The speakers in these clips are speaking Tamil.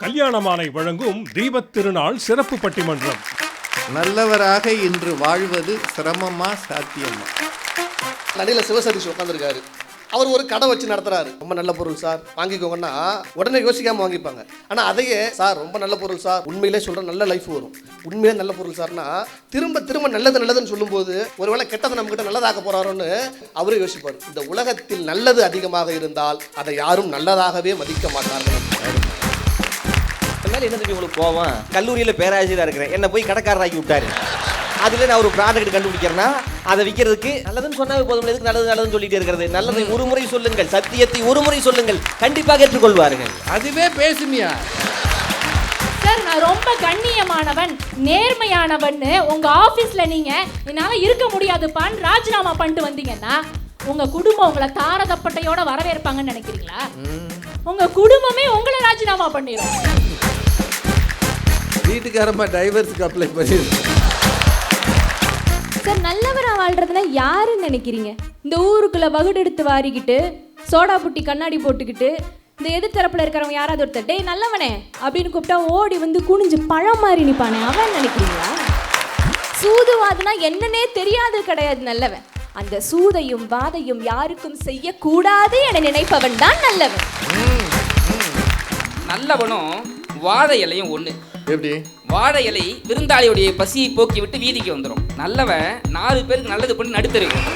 கல்யாணமாலை வழங்கும் தீபத் திருநாள் சிறப்பு பட்டிமன்றம். நல்லவராக இன்று வாழ்வது சிரமமா சாத்தியமா? நடிகர் சிவசதீஷ் உட்காந்துருக்காரு அவர் ஒரு கடை வச்சு நடத்துறாரு. ரொம்ப நல்ல பொருள் சார். வாங்கிக்கோங்கன்னா உடனே யோசிக்காம வாங்கிப்பாங்க. ஆனா அதையே சார் ரொம்ப நல்ல பொருள் சார். உண்மையிலே சொல்ற நல்ல லைஃப் வரும். உண்மையிலே நல்ல பொருள் சார்னா திரும்ப திரும்ப நல்லது நல்லதுன்னு சொல்லும்போது ஒருவேளை கெட்டதை நம்ம கிட்ட நல்லதாக்க போறாரோன்னு அவரே யோசிப்பார். இந்த உலகத்தில் நல்லது அதிகமாக இருந்தால் அதை யாரும் நல்லதாகவே மதிக்க மாட்டார்கள். மேலே என்ன தம்பி உங்களுக்கு போவோம் கல்லூரியில் பேராசிரியராக இருக்கிறேன். என்னை போய் கடைக்காரராக்கி விட்டாரு. அதில் நான் ஒரு ப்ராடக்ட் கண்டுபிடிக்கிறேன்னா அதை விற்கிறதுக்கு நல்லதுன்னு சொன்னாவே போதும். எதுக்கு நல்லது நல்லதுன்னு சொல்லிட்டு இருக்கிறது? நல்லதை ஒரு முறை சொல்லுங்கள். சத்தியத்தை ஒரு முறை சொல்லுங்கள். கண்டிப்பாக ஏற்றுக்கொள்வார்கள் அதுவே பேசுமியா? சார் நான் ரொம்ப கண்ணியமானவன் நேர்மையானவன்னு உங்க ஆபீஸ்ல நீங்க என்னால இருக்க முடியாதுப்பான்னு ராஜினாமா பண்ணிட்டு வந்தீங்கன்னா உங்க குடும்பம் உங்களை தாரதப்பட்டையோட வரவேற்பாங்கன்னு நினைக்கிறீங்களா? உங்க குடும்பமே உங்களை ராஜினாமா பண்ணிரும். வீட்டுக்காரம்மா டைவர்ஸுக்கு அப்ளை பண்ணிருக்கு சார் நல்லவரா வாழ்றதுல யாருன்னு நினைக்கிறீங்க? இந்த ஊருக்குள்ள வகுடு எடுத்து வாரிக்கிட்டு சோடா புட்டி கண்ணாடி போட்டுக்கிட்டு இந்த எதிர்த்தரப்புல இருக்கிறவங்க யாராவது ஒருத்தர் டேய் நல்லவனே அப்படின்னு கூப்பிட்டா ஓடி வந்து குனிஞ்சு பழம் மாதிரி நிப்பானே. அவன் நினைக்கிறீங்களா? சூதுவாதுனா என்னன்னே தெரியாது கிடையாது நல்லவன். அந்த சூதையும் வாதையும் யாருக்கும் செய்யக்கூடாது என நினைப்பவன் தான் நல்லவன். நல்லவனும் வாழை இலையும் ஒன்று எப்படி? வாழை இலை விருந்தாளியுடைய பசியை போக்கி விட்டு வீதிக்கு வந்துடும் நல்லவன் நாலு பேருக்கு நல்லது பண்ணி நடுத்தருக்கும்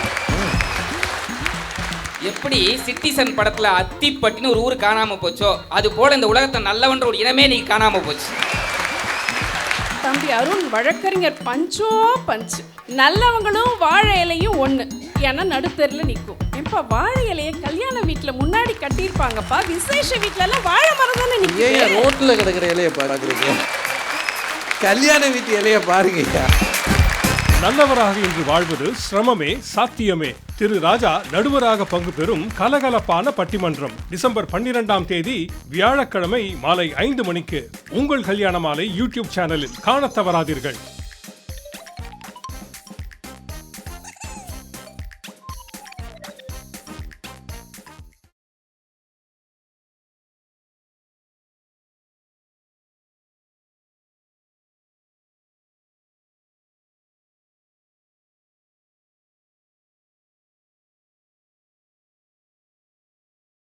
எப்படி சிட்டிசன் படத்துல அத்திப்பட்டின்னு ஒரு ஊர் காணாம போச்சோ அது போல இந்த உலகத்தை நல்லவன்ற ஒரு இனமே நீ காணாம போச்சு. தம்பி அருண் வழக்கறிஞர் பஞ்சோ பஞ்சு. நல்லவங்களும் வாழை இலையும் ஒன்று ஏன்னா நடுத்தரில் நிற்கும் ஏப்பா வாழை இலையை கல்யாண வீட்டில் முன்னாடி கட்டியிருப்பாங்கப்பா. விசேஷ வீட்டிலலாம் வாழை மரம் தானே ஏன் நிற்கும் ரோட்ல கிடக்கிற இலைய பார்க்குறீங்க? கல்யாண வீட்டு இலைய பாருங்கய்யா. நல்லவராக இன்று வாழ்வது சிரமமே சாத்தியமே. திரு ராஜா நடுவராக பங்கு பெறும் கலகலப்பான பட்டிமன்றம். டிசம்பர் பன்னிரெண்டாம் தேதி வியாழக்கிழமை மாலை ஐந்து மணிக்கு உங்கள் கல்யாண மாலை யூடியூப் சேனலில் காணத் தவறாதீர்கள்.